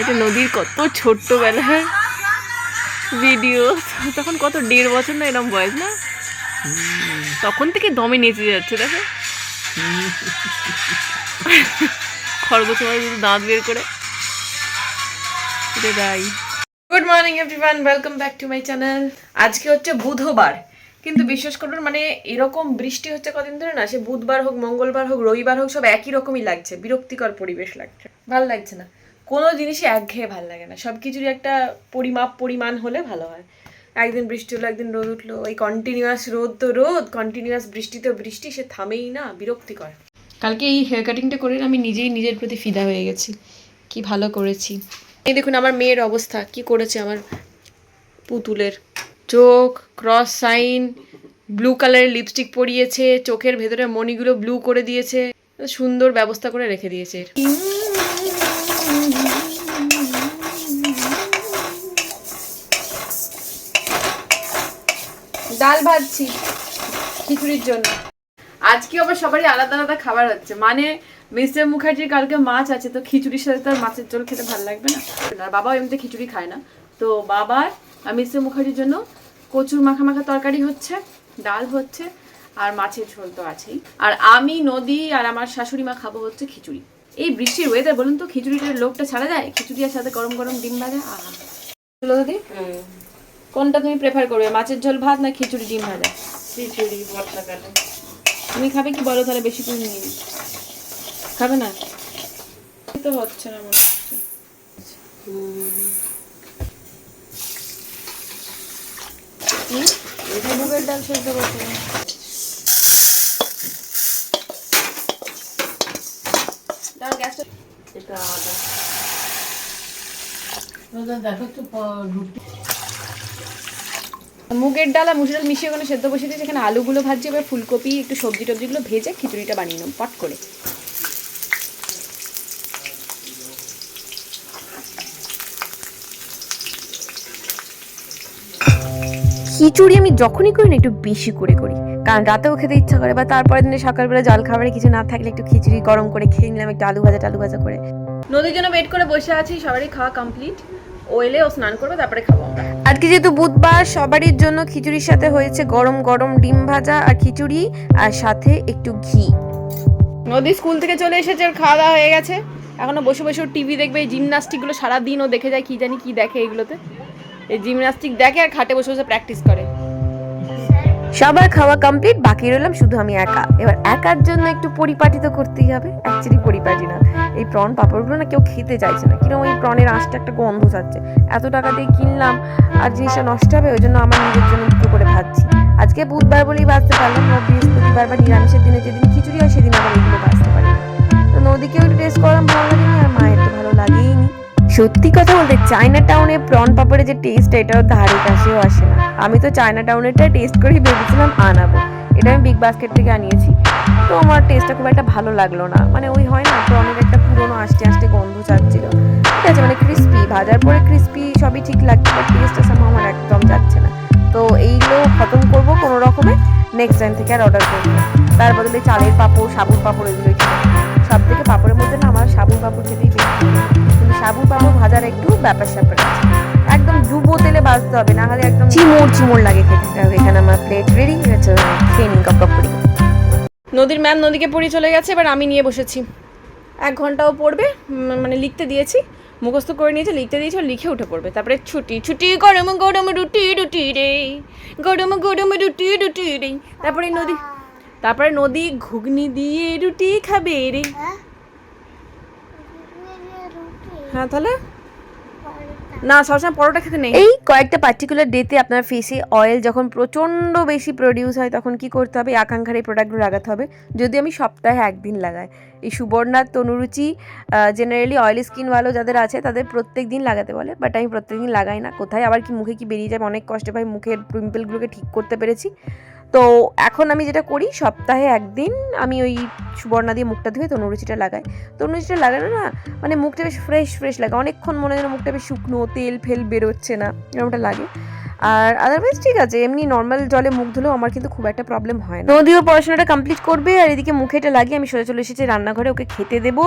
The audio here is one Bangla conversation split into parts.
এটা নদীর কত ছোট্টবেলার ভিডিও। তখন কত দেড় বছর না এরকম বয়স না? তখন থেকে দমে নেচে যাচ্ছে, দেখো। খরগোশ দাঁত বের করে। এটাই good morning everyone welcome back to my channel আজকে হচ্ছে বুধবার। কিন্তু বিশ্বাস করুন মানে এরকম বৃষ্টি হচ্ছে কদিন ধরে না, সে বুধবার হোক, মঙ্গলবার হোক, রবিবার হোক, সব একই রকমই লাগছে। বিরক্তিকর পরিবেশ লাগছে। ভালো লাগছে না? কোনো জিনিসই একঘেয়ে ভালো লাগে না। সব কিছুরই একটা পরিমাপ পরিমাণ হলে ভালো হয়। একদিন বৃষ্টি হলো একদিন রোদ উঠল। এই কন্টিনিউয়াস রোদ তো রোদ কন্টিনিউয়াস বৃষ্টি তো বৃষ্টি সে থামেই না বিরক্তিকর। কালকে এই হেয়ার কাটিংটা করে আমি নিজেই নিজের প্রতি ফিদা হয়ে গেছি। কি ভালো করেছি। এই দেখুন আমার মেয়ের অবস্থা কি করেছে আমার পুতুলের। চোখ ক্রস সাইন ব্লু কালারের লিপস্টিক পরিয়েছে চোখের ভেতরে মণিগুলো ব্লু করে দিয়েছে। সুন্দর ব্যবস্থা করে রেখে দিয়েছে ডাল ভাজছি খিচুড়ির জন্য। আজকে আবার সবারই আলাদা আলাদা খাবার হচ্ছে। মানে মিস্টার মুখার্জির কালকে মাছ আছে তো খিচুড়ির সাথে তো আর মাছের ঝোল খেতে ভালো লাগবে না? আর বাবাও এমনিতে খিচুড়ি খায় না। তো বাবার আর মিস্টার মুখার্জির জন্য কচুর মাখা মাখা তরকারি হচ্ছে ডাল হচ্ছে আর মাছের ঝোল তো আছেই। আর আমি নদী আর আমার শাশুড়ি মা খাব হচ্ছে খিচুড়ি। এই বৃষ্টির ওয়েদার বলুন তো খিচুড়িটার লোকটা ছাড়া যায়? খিচুড়ি আর সাথে গরম গরম ডিম ভাজা আহা। দিদি? কোনটা তুমি প্রেফার করবে মাছের ঝোল ভাত না খিচুড়ি ডিম ভাজা? খিচুড়ি বর্ষাকালে তুমি খাবে কি বলো তাহলে বেশি করে নিয়ে খাবে না? তো হচ্ছে না মনে হচ্ছে? এটা মুগের ডাল সেদ্ধ করতে এটা দেখো তো রুটি মুগের ডাল আর মুসুর ডাল মিশিয়ে ওখানে সেদ্ধ বসিয়ে দিয়েছি। এখানে আলুগুলো ভাজছি এবার ফুলকপি একটু সবজি টবজিগুলো ভেজে খিচুড়িটা বানিয়ে নেব পট করে। খিচুড়ি আমি যখনই করি না একটু বেশি করে করি। কারণ রাতেও খেতে ইচ্ছা করে বা তারপরের দিনে সকালবেলা জল খাবারে কিছু না থাকলে একটু খিচুড়ি গরম করে খেয়ে নিলাম একটু আলু ভাজা টালু ভাজা করে। নদীর জন্য ওয়েট করে বসে আছি সবারই খাওয়া কমপ্লিট ওয়েলে ও স্নান করবে তারপরে খাব আমরা। আজকে যেহেতু বুধবার, সবারই জন্য খিচুড়ির সাথে হয়েছে গরম গরম ডিম ভাজা আর খিচুড়ি আর সাথে একটু ঘি। নদী স্কুল থেকে চলে এসেছে আর খাওয়া দাওয়া হয়ে গেছে। এখনও বসে বসে টিভি দেখবে, এই জিমনাস্টিকগুলো সারাদিন ও দেখে যায়, কি জানি কি দেখে এগুলোতে। এই জিমনাস্টিক দেখে আর খাটে বসে বসে প্র্যাকটিস করে। সবার খাওয়া কমপ্লিট বাকি রইলাম শুধু আমি একা। এবার একার জন্য একটু পরিপাটি তো করতেই হবে। অ্যাকচুয়ালি পরিপাটি না। এই প্রন পাপড়গুলো না কেউ খেতে চাইছে না। কীরকম ওই প্রনের আঁশটা একটা গন্ধ ছাড়ছে। এত টাকা দিয়ে কিনলাম আর জিনিসটা নষ্ট হবে, ওই জন্য আমার নিজের জন্য দুটো করে ভাজছি। আজকে বুধবার বলেই বাঁচতে পারলাম না, বৃহস্পতিবার বা নিরামিষের দিনে যেদিন খিচুড়ি হয়, সেদিন আবার এগুলো বাঁচতে পারি তো নদীকেও একটু টেস্ট করলাম, ভালো লাগেনি সত্যি কথা বলতে চায়না টাউনে প্রন পাপড়ের যে টেস্ট এটাও ধারে কাছেও আসে না। আমি তো চায়না টাউনেরটা টেস্ট করেই ভেবেছিলাম আনাবো। এটা আমি বিগ বাস্কেট থেকে আনিয়েছি। তো আমার টেস্টটা খুব একটা ভালো লাগল না। মানে ওই হয় না প্রনের একটা পুরোনো আস্তে আস্তে গন্ধ চাচ্ছিল ঠিক আছে মানে ক্রিস্পি ভাজার পরে ক্রিস্পি সবই ঠিক লাগছে বাট টেস্টটা সামা আমার একদম যাচ্ছে না। তো এইগুলো খতম করব কোনো রকমে নেক্সট টাইম থেকে আর অর্ডার করব। তার বদলে চালের পাঁপড় সাবুন পাঁপড় এগুলোই সব থেকে পাঁপড়ের মধ্যে না আমার সাবুন পাঁপড় খেতেই। সাবুন পাঁপড় ভাজার একটু ব্যাপার স্যাপার আছে। একদম ডুবো তেলে ভাজতে হবে না হলে একদম চিমোর চিমোর লাগে খেতে। হবে এখানে আমার প্লেট রেডি হয়েছে খেয়ে নিন কপ কপ করে নদীর ম্যাম নদীকে পড়ে চলে গেছে এবার আমি নিয়ে বসেছি। এক ঘন্টাও পড়বে মানে লিখতে দিয়েছি। মুখস্থ করে নিয়েছে লিখতে দিয়েছে লিখে উঠে পড়বে। তারপরে ছুটি ছুটি গরম গরম রুটি রুটি রে। গরম গরম রুটি রুটি রে। তারপরে নদী তারপরে নদী ঘুগনি দিয়ে রুটি খাবে রে। হ্যাঁ তাহলে? না, সবসময় পরোটা খেতে নেই। এই কয়েকটা পার্টিকুলার ডেতে আপনার ফেসে অয়েল যখন প্রচণ্ড বেশি প্রডিউস হয়, তখন কি করতে হবে? আকাঙ্ক্ষার এই প্রোডাক্টগুলো লাগাতে হবে। যদি আমি সপ্তাহে একদিন লাগাই। এই সুবর্ণার তনুরুচি জেনারেলি অয়েলি স্কিন ভালো যাদের আছে, তাদের প্রত্যেক দিন লাগাতে বলে। বাট আমি প্রত্যেক দিন লাগাই না। কোথায়? আবার কি মুখে কি বেরিয়ে যাবে অনেক কষ্টে পাই মুখের পিম্পলগুলোকে ঠিক করতে পেরেছি। তো এখন আমি যেটা করি, সপ্তাহে একদিন আমি ওই সুবর্ণা দিয়ে মুখটা ধুয়ে তনুরুচিটা লাগাই। তনুরুচিটা লাগালে না মানে মুখটা বেশ ফ্রেশ ফ্রেশ লাগে। অনেকক্ষণ মনে হয় মুখটা বেশ শুকনো, তেল, ফেল বেরোচ্ছে না, এরকমটা লাগে। আর আদারওয়াইজ ঠিক আছে, এমনি নর্মাল জলে মুখ ধুলেও আমার কিন্তু খুব একটা প্রবলেম হয় না। নদীও পড়াশোনাটা কমপ্লিট করবে আর এদিকে মুখেটা লাগিয়ে আমি সোজা চলে এসেছি রান্নাঘরে, ওকে খেতে দেবো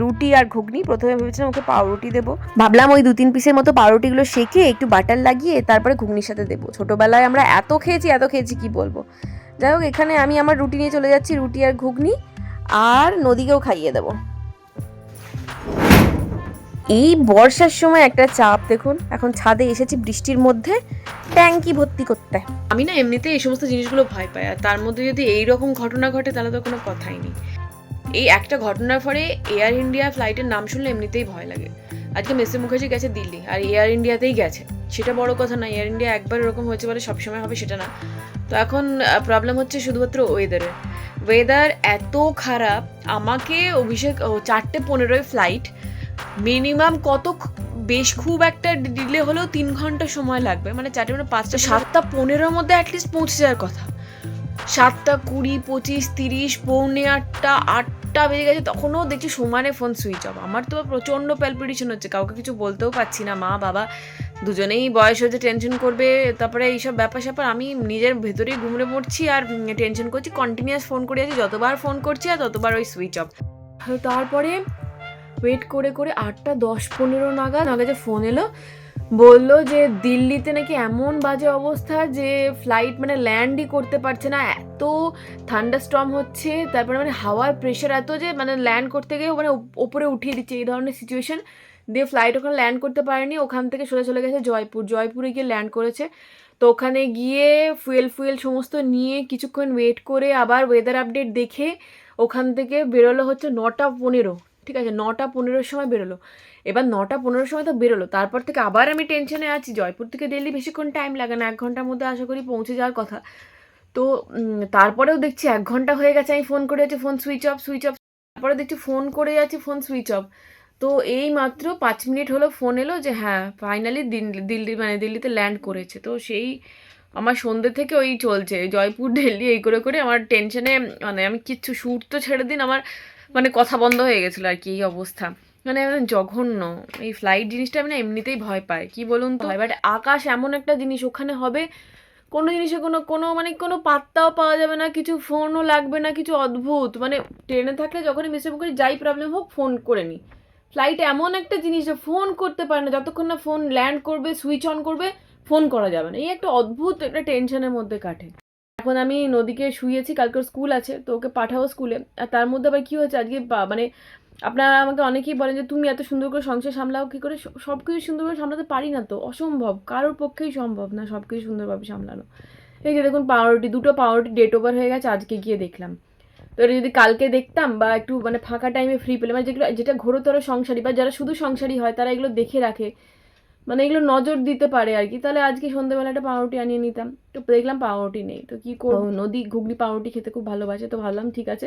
রুটি আর ঘুগনি। প্রথমে ভেবেছিলাম ওকে পাউরুটি দেবো। ভাবলাম ওই দু তিন পিসের মতো পাউরুটিগুলো সেকে একটু বাটার লাগিয়ে তারপরে ঘুগনির সাথে দেবো। ছোটোবেলায় আমরা এত খেয়েছি এত খেয়েছি, কি বলব? যাই হোক, এখানে আমি আমার রুটি নিয়ে চলে যাচ্ছি, রুটি আর ঘুগনি, আর নদীকেও খাইয়ে দেবো। এই বর্ষার সময় একটা চাপ, দেখুন, এখন ছাদে এসেছি বৃষ্টির মধ্যে, ট্যাঙ্কি ভর্তি করতে। আমি না এমনিতে এই সমস্ত জিনিসগুলো ভয় পাই, আর তার মধ্যে যদি এই রকম ঘটনা ঘটে, তাহলে তো কোনো কথাই নেই। এই একটা ঘটনার পরে এয়ার ইন্ডিয়া ফ্লাইটের নাম শুনলে এমনিতেই ভয় লাগে। আজকে মেসি মুখার্জি গেছে দিল্লি, আর এয়ার ইন্ডিয়াতেই গেছে। সেটা বড় কথা না এয়ার ইন্ডিয়া একবার এরকম হয়েছে বলে সবসময় হবে সেটা না। তো এখন প্রবলেম হচ্ছে শুধুমাত্র ওয়েদারের ওয়েদার এত খারাপ, আমাকে অভিষেক চারটে পনেরোই ফ্লাইট মিনিমাম কত বেশ খুব একটা ডিলে হলেও তিন ঘণ্টা সময় লাগবে। মানে চারটে মানে পাঁচটা, সাতটা, পনেরোর মধ্যে অ্যাটলিস্ট পৌঁছে যাওয়ার কথা। সাতটা, কুড়ি, পঁচিশ, তিরিশ, পৌনে আটটা আটটা বেজে গেছে, তখনও দেখছি সমানে ফোন সুইচ অফ আমার তো প্রচণ্ড প্যালপিটেশন হচ্ছে, কাউকে কিছু বলতেও পারছি না। মা, বাবা, দুজনেই বয়স হয়েছে টেনশন করবে, তারপরে এইসব ব্যাপার স্যাপার, আমি নিজের ভেতরেই ঘুমড়ে পড়ছি আর টেনশন করছি কন্টিনিউয়াস ফোন করে যাচ্ছি যতবার ফোন করছি আর ততবার ওই সুইচ অফ তারপরে ওয়েট করে করে আটটা দশ পনেরো নাগাদ কাছে ফোন এলো, বলল যে দিল্লিতে নাকি এমন বাজে অবস্থা যে ফ্লাইট মানে ল্যান্ডই করতে পারছে না। এত ঠান্ডা স্টর্ম হচ্ছে, তারপরে মানে হাওয়ার প্রেশার এত যে মানে ল্যান্ড করতে গিয়ে মানে ওপ- ওপরে উঠিয়ে দিচ্ছে, এই ধরনের সিচুয়েশন দিয়ে ফ্লাইট ওখানে ল্যান্ড করতে পারেনি, ওখান থেকে সোজা চলে গেছে জয়পুর। জয়পুরে গিয়ে ল্যান্ড করেছে। তো ওখানে গিয়ে ফুয়েল ফুয়েল সমস্ত নিয়ে কিছুক্ষণ ওয়েট করে আবার ওয়েদার আপডেট দেখে ওখান থেকে বেরোলো হচ্ছে নটা পনেরো। ঠিক আছে, নটা পনেরোর সময় বেরোলো। এবার নটা পনেরোর সময় তো বেরোলো, তারপর থেকে আবার আমি টেনশনে আছি। জয়পুর থেকে দিল্লি বেশিক্ষণ টাইম লাগে না, এক ঘণ্টার মধ্যে আশা করি পৌঁছে যাওয়ার কথা। তো তারপরেও দেখছি এক ঘণ্টা হয়ে গেছে, আমি ফোন করে যাচ্ছি phone switch off switch off তারপরে দেখছি ফোন করে যাচ্ছি ফোন সুইচ অফ তো এই মাত্র পাঁচ মিনিট হলো ফোন এলো যে হ্যাঁ ফাইনালি দিল্লি মানে দিল্লিতে ল্যান্ড করেছে। তো সেই আমার সন্ধ্যে থেকে ওই চলছে। জয়পুর, দিল্লি, এই করে করে আমার টেনশনে মানে আমি কিচ্ছু শ্যুট তো ছেড়ে দিন, আমার মানে কথা বন্ধ হয়ে গেছিল আর কি, এই অবস্থা। মানে জঘন্য। এই ফ্লাইট জিনিসটা আমি না এমনিতেই ভয় পাই। কি বলুন তো? বাট আকাশ এমন একটা জিনিস, ওখানে হবে, কোনো জিনিসে কোনো কোনো মানে কোনো পাত্তাও পাওয়া যাবে না, কিছু ফোনও লাগবে না, কিছু অদ্ভুত। মানে ট্রেনে থাকলে যখনই মিসে করে, যাই প্রবলেম হোক ফোন করে নিই। ফ্লাইট এমন একটা জিনিস যে ফোন করতে পারে না, যতক্ষণ না ফোন ল্যান্ড করবে সুইচ অন করবে ফোন করা যাবে না। এই একটা অদ্ভুত একটা টেনশনের মধ্যে কাটে। এখন আমি নদীকে শুয়েছি, কালকে স্কুল আছে, তো ওকে পাঠাবো স্কুলে। আর তার মধ্যে আবার কী হয়েছে? আজকে মানে আপনারা আমাকে অনেকেই বলেন যে, তুমি এত সুন্দর করে সংসার সামলাও, কী করে? সব কিছু সুন্দর করে সামলাতে পারি না তো। অসম্ভব, কারোর পক্ষেই সম্ভব না সব কিছু সুন্দরভাবে সামলানো। এই যে দেখুন, পাউরুটি, দুটো পাউরুটি ডেট ওভার হয়ে গেছে, আজকে গিয়ে দেখলাম। তো এটা যদি কালকে দেখতাম বা একটু মানে ফাঁকা টাইমে ফ্রি পেলে মানে যেগুলো, যেটা ঘোরতর সংসারী বা যারা শুধু সংসারী হয়, তারা এগুলো দেখে রাখে। মানে এগুলো নজর দিতে পারে আর কি। তাহলে আজকে সন্ধ্যেবেলা একটা পাউরুটি আনিয়ে নিতাম। তো দেখলাম পাউরুটি নেই। তো কি করব? নদী ঘুগনি পাউরুটি খেতে খুব ভালোবাসে। তো ভাবলাম ঠিক আছে,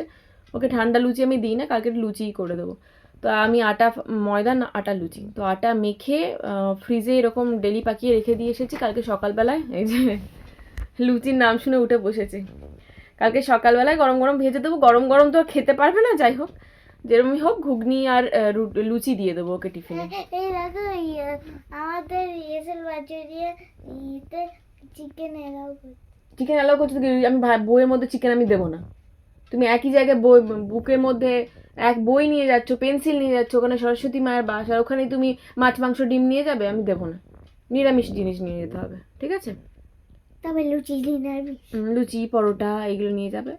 ওকে ঠান্ডা লুচি আমি দিই না, কালকে লুচিই করে দেবো। তো আমি আটা, ময়দা না, আটা লুচি। তো আটা মেখে ফ্রিজে এরকম ডেলি পাকিয়ে রেখে দিয়ে এসেছি। কালকে সকালবেলায় এই যে লুচির নাম শুনে উঠে বসেছে। কালকে সকালবেলায় গরম গরম ভেজে দেবো। গরম গরম তো খেতে পারবে না, যাই হোক। যেরমই হোক ঘুগনি আর লুচি দিয়ে দেবো ওকে টিফিনে। এই দেখো আমাদের ইতে চিকেন করছে। চিকেন অ্যালাউ করছ আমি বইয়ের মধ্যে চিকেন আমি দেবো না। তুমি একই জায়গায় বই বুকের মধ্যে এক বই নিয়ে যাচ্ছ পেন্সিল নিয়ে যাচ্ছ ওখানে সরস্বতী মায়ের বাস আর ওখানে তুমি মাছ মাংস ডিম নিয়ে যাবে আমি দেবো না। নিরামিষ জিনিস নিয়ে যেতে হবে ঠিক আছে? তবে লুচি লুচি পরোটা এগুলো নিয়ে যাবে।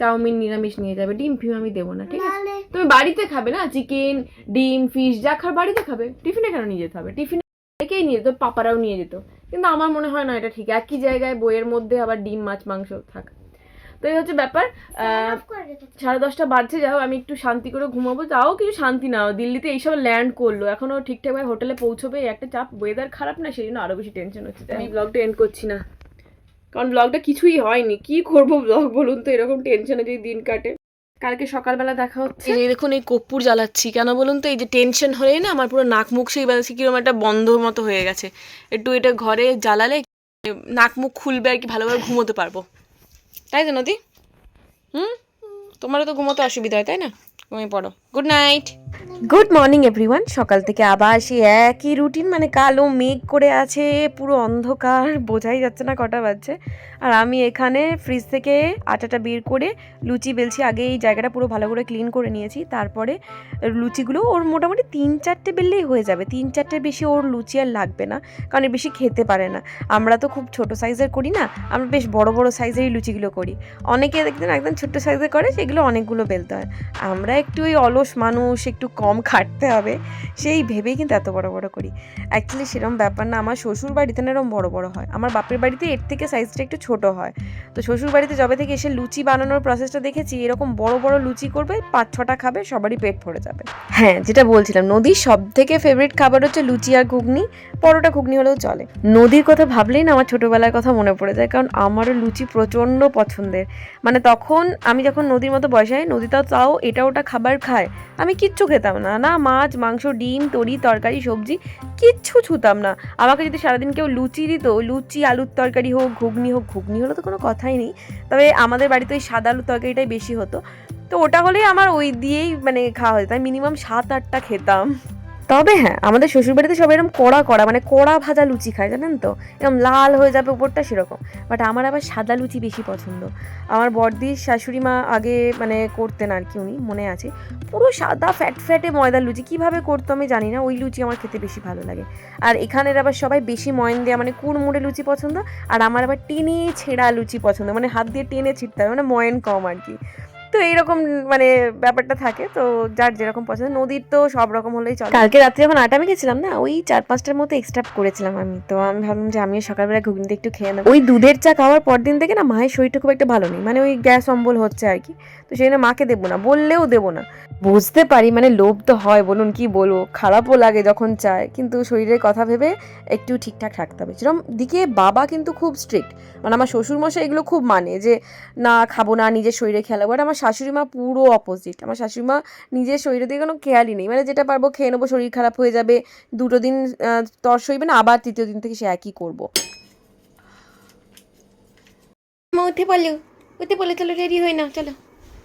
চাউমিন নিরামিষ নিয়ে যাবে ডিম ফিম আমি দেবো না ঠিক আছে? তুমি বাড়িতে খাবে না? চিকেন ডিম ফিশ যা খার বাড়িতে খাবে। টিফিনে কেন নিয়ে যেতে হবে? টিফিনে একেই নিয়ে যেত পাপারাও নিয়ে যেত। কিন্তু আমার মনে হয় না এটা ঠিক। একই জায়গায় বইয়ের মধ্যে আবার ডিম মাছ মাংস থাক। তো এই হচ্ছে ব্যাপার। সাড়ে দশটা বাজছে যাও আমি একটু শান্তি করে ঘুমাবো। তাও কিছু শান্তি নাও দিল্লিতে এইসব ল্যান্ড করল। এখনও ঠিকঠাকভাবে হোটেলে পৌঁছবে একটা চাপ। ওয়েদার খারাপ না সেই জন্য আরও বেশি টেনশন হচ্ছে। আমি ব্লগটা এন্ড করছি না। কারণ ব্লগটা কিছুই হয়নি। কি করব ব্লগ বলুন তো? এরকম টেনশনে যদি দিন কাটে। কালকে সকালবেলা দেখা হচ্ছে। এই দেখুন, এই কর্পূর জ্বালাচ্ছি। কেন বলুন তো? এই যে টেনশন হলেই না আমার পুরো নাক মুখ সেই বাজছে কীরকম একটা বন্ধ মতো হয়ে গেছে। একটু এটা ঘরে জ্বালালে নাক মুখ খুলবে আর কি, ভালোভাবে ঘুমোতে পারব। তাই তো নদী? হুম? তোমারও তো ঘুমোতে অসুবিধা হয়, তাই না? ঘুমিয়ে পড়ো। Good night good morning everyone সকাল থেকে আবার সেই একই রুটিন মানে কালো মেঘ করে আছে, পুরো অন্ধকার, বোঝাই যাচ্ছে না কটা বাজছে। আর আমি এখানে ফ্রিজ থেকে আটাটা বের করে লুচি বেলছি, আগে এই জায়গাটা পুরো ভালো করে ক্লিন করে নিয়েছি। তারপরে লুচিগুলো ওর মোটামুটি তিন চারটে বেললেই হয়ে যাবে। তিন চারটে বেশি ওর লুচি আর লাগবে না, কারণ বেশি খেতে পারে না। আমরা তো খুব ছোট সাইজের করি না, আমরা বেশ বড় বড় সাইজেরই লুচিগুলো করি। অনেকে দেখতেন একদম ছোট্ট সাইজের করে, সেগুলো অনেকগুলো বেলতে হয়। আমরা একটু ওই অলস মানুষ, একটু কম খাটতে হবে, সেই ভেবেই কিন্তু এত বড় বড় করি। অ্যাকচুয়ালি সেরকম ব্যাপার না, আমার শ্বশুর বাড়িতে না এরকম বড় বড় হয়। আমার বাপের বাড়িতে এর থেকে সাইজটা একটু ছোট হয়। তো শ্বশুর বাড়িতে যবে থেকে এসে লুচি বানানোর প্রসেসটা দেখেছি, এরকম বড় বড় লুচি করবে, পাঁচ ছটা খাবে, সবারই পেট ভরে যাবে। হ্যাঁ যেটা বলছিলাম, নদীর সব থেকে ফেভারিট খাবার হচ্ছে লুচি আর ঘুগনি, পরোটা ঘুগনি হলেও চলে। নদীর কথা ভাবলেই না আমার ছোটোবেলার কথা মনে পড়ে যায়, কারণ আমারও লুচি প্রচণ্ড পছন্দের। মানে তখন আমি যখন নদীর মতো বয়সে হয়, নদীটাও তাও এটা ওটা খাবার খায়, আমি কিচ্ছু খেতাম না। না মাছ, মাংস, ডিম, তরি, তরকারি, সবজি, কিচ্ছু ছুতাম না। আমাকে যদি সারাদিন কেউ লুচি দিত, লুচি, আলুর তরকারি হোক, ঘুগনি হোক, ঘুগনি হলে তো কোনো কথাই নেই। তবে আমাদের বাড়িতে ওই সাদা আলুর তরকারিটাই বেশি হতো। তো ওটা হলেই আমার ওই দিয়েই মানে খাওয়া হতো। আমি মিনিমাম সাত, আটটা খেতাম। তবে হ্যাঁ আমাদের শ্বশুরবাড়িতে সবাই এরকম কড়া কড়া মানে কড়া ভাজা লুচি খায়, জানেন তো? এরকম লাল হয়ে যাবে উপরটা সেরকম। বাট আমার আবার সাদা লুচি বেশি পছন্দ। আমার বড়দির শাশুড়ি মা আগে মানে করতেন আর কি উনি, মনে আছে। পুরো সাদা ফ্যাট ফ্যাটে ময়দার লুচি, কীভাবে করতো আমি জানি না, ওই লুচি আমার খেতে বেশি ভালো লাগে। আর এখানের আবার সবাই বেশি ময়ন দেওয়া মানে কুড়মুড়ে লুচি পছন্দ, আর আমার আবার টেনে ছেঁড়া লুচি পছন্দ মানে হাত দিয়ে টেনে ছিটতে হবে মানে ময়ন কম আর কি। তো এইরকম মানে ব্যাপারটা থাকে। তো যার যেরকম পছন্দ নদীর তো সব রকম হলেই চলে। কালকে রাত্রে যখন আটা গেছিলাম না ওই চার পাঁচটার মতো এক্সট্রা করেছিলাম আমি। তো আমি ভাবলাম যে আমিও সকালবেলা ঘুগনিতে একটু খেয়ে নেব। ওই দুধের চা খাওয়ার পর দিন থেকে না মায়ের শরীরটা খুব একটা ভালো নেই। মানে ওই গ্যাস অম্বল হচ্ছে আর কি। তো সেই জন্য মাকে দেবো না বললেও দেবো না। বুঝতে পারি মানে লোভ তো হয় বলুন কি বলব? খারাপও লাগে যখন চায় কিন্তু শরীরের কথা ভেবে একটু ঠিকঠাক রাখতে হবে। যেরকম দিকে বাবা কিন্তু খুব স্ট্রিক্ট মানে আমার শ্বশুরমশাই এগুলো খুব মানে যে না খাব না নিজের শরীরে খেয়াল রাখব। আর আমার শাশুড়ি মা পুরো অপোজিট আমার শাশুড়ি মা নিজের শরীরে দিয়ে কোনো খেয়ালই নেই। মানে যেটা পারব খেয়ে নেব শরীর খারাপ হয়ে যাবে দুটো দিন তর সইবে না আবার তৃতীয় দিন থেকে সে একই করব। মা উঠে পড়ল। উঠে পড়লে চলো রেডি হই না চলো।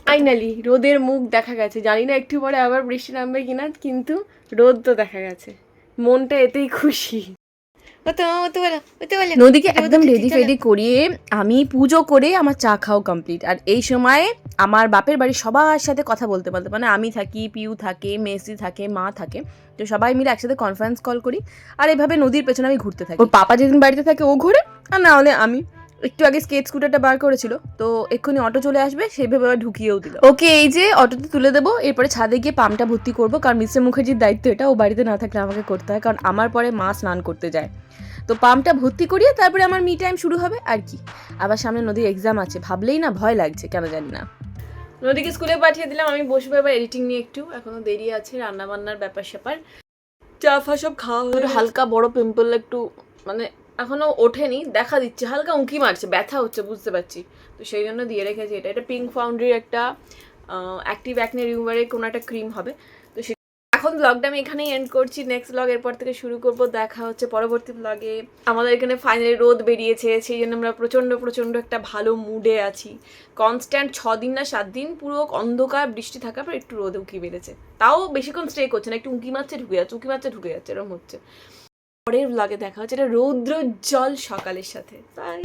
ফাইনালি রোদের মুখ দেখা গেছে। জানি না একটু পরে আবার বৃষ্টি নামবে কিনা কিন্তু রোদ তো দেখা গেছে। মনটা এতেই খুশি। নদীকে একদম রেডি ফেডি করিয়ে আমি পুজো করে আমার চা খাও কমপ্লিট আর এই সময় আমার বাপের বাড়ি সবার সাথে কথা বলতে বলতে মানে আমি থাকি পিউ থাকে মেসি থাকে মা থাকে তো সবাই মিলে একসাথে কনফারেন্স কল করি। আর এভাবে নদীর পেছনে আমি ঘুরতে থাকি। ওর পাপা যেদিন বাড়িতে থাকে ও ঘুরে আর না হলে আমি। একটু আগে স্কেট স্কুটারটা বার করেছিল তো এক্ষুনি অটো চলে আসবে সেইভাবে আবার ঢুকিয়েও দিল। ওকে এই যে অটোতে তুলে দেবো এরপরে ছাদে গিয়ে পাম্পটা ভর্তি করব কারণ মিস্টার মুখার্জির দায়িত্ব এটা ও বাড়িতে না থাকলে আমাকে করতে হয় কারণ আমার পরে মা স্নান করতে যায়। তো পাম্পটা ভর্তি করিয়ে তারপরে আমার মি টাইম শুরু হবে আর কি। আবার সামনে নদীর এক্সাম আছে ভাবলেই না ভয় লাগছে কেন জানি না। নদীকে স্কুলে পাঠিয়ে দিলাম আমি বসবো এবার এডিটিং নিয়ে একটু এখনও দেরি আছে রান্না বান্নার ব্যাপার স্যাপার চা ফা সব খাওয়া হালকা বড় পিম্পল একটু মানে এখনও ওঠেনি, দেখা দিচ্ছে, হালকা উঁকি মারছে, ব্যথা হচ্ছে, বুঝতে পারছি। তো সেই জন্য দিয়ে রেখেছি এটা। এটা পিঙ্ক ফাউন্ডারির একটা অ্যাক্টিভ অ্যাকনে রিমুভারের কোনো একটা ক্রিম হবে। তো সে এখন ব্লগটা আমি এখানেই এন্ড করছি। নেক্সট ব্লগ এরপর থেকে শুরু করব। দেখা হচ্ছে পরবর্তী ব্লগে আমাদের এখানে ফাইনালি রোদ বেরিয়েছে, সেই জন্য আমরা প্রচণ্ড প্রচণ্ড একটা ভালো মুডে আছি। কনস্ট্যান্ট ছ দিন না সাত দিন পুরো অন্ধকার বৃষ্টি থাকার পর একটু রোদ উঁকি বেড়েছে তাও বেশিক্ষণ স্টে করছে না, একটু উঁকি মারছে ঢুকে যাচ্ছে, উঁকি মারছে ঢুকে যাচ্ছে, এরকম হচ্ছে। পরের ব্লগে দেখা হচ্ছে। এটা রৌদ্র জল সকালের সাথে। বাই